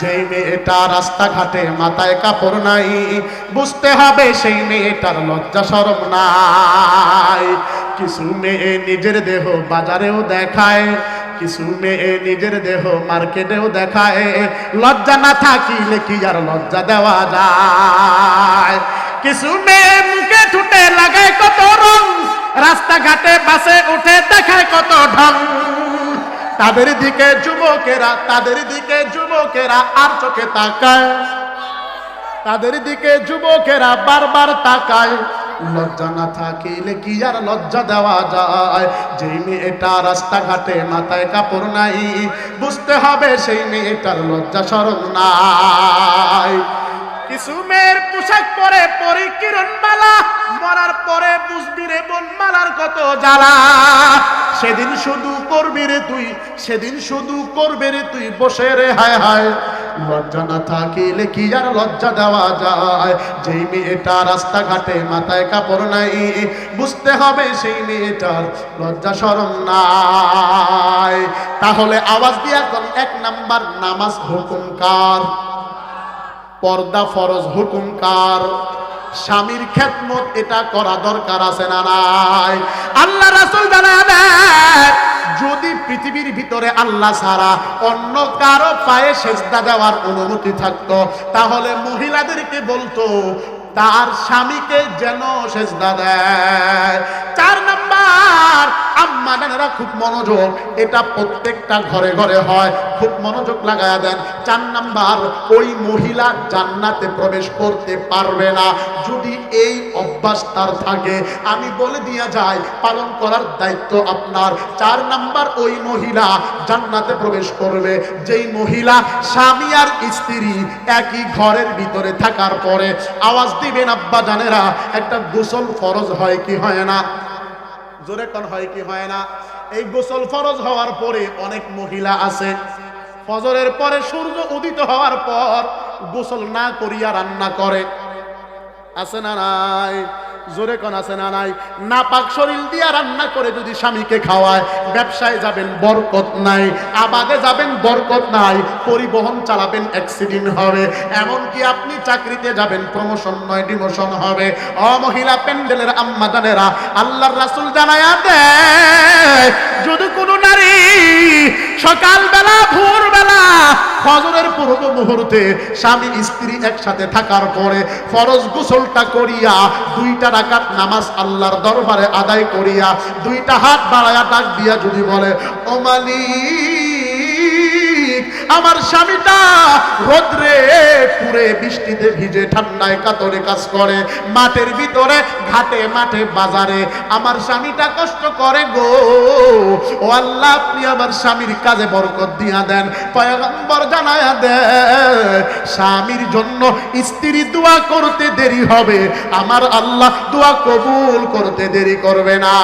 যেই মেয়েটা রাস্তাঘাটে মাথায় কাপড় নাই, বুঝতে হবে সেই মেয়েটার লজ্জা সরম নাই। কিছু মেয়ে নিজের দেহ বাজারেও দেখায়, কিছু মেয়ে নিজের দেহ মার্কেটেও দেখায়। লজ্জা না থাকিলে কি আর লজ্জা দেওয়া যায়? কিছু মেয়ে মুখে ঠুটে লাগায় কত রং, রাস্তাঘাটে বাসে উঠে দেখায় কত ঢং। তাদের দিকে যুবকেরা, তাদের দিকে যুবকেরা আর চোখে তাকায়। তাদের দিকে যুবকেরা বারবার তাকায়। লজ্জা না থাকিলে কি আর লজ্জা দেওয়া যায়? যেই মেয়েটা রাস্তাঘাটে মাথায় কাপড় নাই, বুঝতে হবে সেই মেয়েটার লজ্জা সরম নাই। কিছু মেয়ের পোশাক পরে পরে কিরণ মালা মরার পরে বুঝবি রে বোন মালার কত জ্বালা। সেদিন শুধু করবি রে তুই, সেদিন শুধু করবি রে তুই, বসে রে, হায় হায়। লজ্জা না থাকিলে কি আর লজ্জা দেওয়া যায়? যেই মেয়েটা রাস্তাঘাটে মাথায় কাপড় নাই, বুঝতে হবে সেই মেয়েটার লজ্জা সরম নাই। তাহলে আওয়াজ দিয়া কোন এক নাম্বার, নামাজ হুকুমকার পর্দা ফরজ হুকুমকার স্বামীর খেদমত এটা করা দরকার আছে না নাই? পৃথিবীর ভিতরে আল্লাহ ছাড়া অন্য কারও পায়ে সেজদা দেওয়ার অনুমতি থাকতো। তাহলে মহিলাদেরকে বলতো, তার স্বামীকে যেন সেজদা দেয়। চার নাম্বার আম্মা জানেরা খুব মনোযোগ। এটা প্রত্যেকটা ঘরে ঘরে হয়। খুব মনোযোগ লাগায়া দেন। চার নাম্বার, ওই মহিলা জান্নাতে প্রবেশ করতে পারবে না। যদি এই অভ্যাস তার থাকে, আমি বলে দিয়া পালন করার দায়িত্ব আপনার। চার নাম্বার, ওই মহিলা জান্নাতে প্রবেশ করবে। যেই মহিলা স্বামী আর স্ত্রী একই ঘরের ভিতরে থাকার পরে আওয়াজ দিবেন, আব্বা জানেরা, একটা গোসল ফরজ হয় কি হয় না? জোরে কন হয় কি হয় না? এই গোসল ফরজ হওয়ার পরে অনেক মহিলা আছে। ফজরের পরে সূর্য উদিত হওয়ার পর গোসল না করিয়া রান্না করে। আছে না নাই? জোরে কন, আছে না নাই? না পাক শরীর দিয়া রান্না করে যদি স্বামীকে খাওয়ায়, ব্যবসায় যাবেন, বরকত নাই। আবাদে যাবেন, বরকত নাই। পরিবহন চালাবেন অ্যাক্সিডেন্ট হবে। এমনকি আপনি চাকরিতে যাবেন প্রমোশন নয় ডিমোশন হবে। অমহিলা মহিলা প্যান্ডেলের আম্মাদানেরা আল্লাহর রাসূল জানায়া দেয় যদি কোনো নারী সকালবেলা ভোরবেলা ফজরের পূর্ব মুহূর্তে স্বামী, স্ত্রী একসাথে থাকার পরে ফরজ গোসলটা করিয়া দুইটা রাকাত নামাজ আল্লাহর দরবারে আদায় করিয়া দুইটা হাত বাড়ায়া ডাক দিয়া যদি বলে ওমালি আমার স্বামীটা রোদ্রে পুরে বৃষ্টিতে ভিজে ঠান্ডায় কাতরে কাজ করে। মাঠের ভিতরে, ঘাটে মাঠে, বাজারে। আমার স্বামীটা কষ্ট করে গো। ও আল্লাহ, আপনি আমার স্বামীর কাজে বরকত দিয়া দেন, পয়গম্বর জানায়া দেন স্বামীর জন্য স্ত্রী দোয়া করতে দেরি হবে। আমার আল্লাহ দোয়া কবুল করতে দেরি করবে না।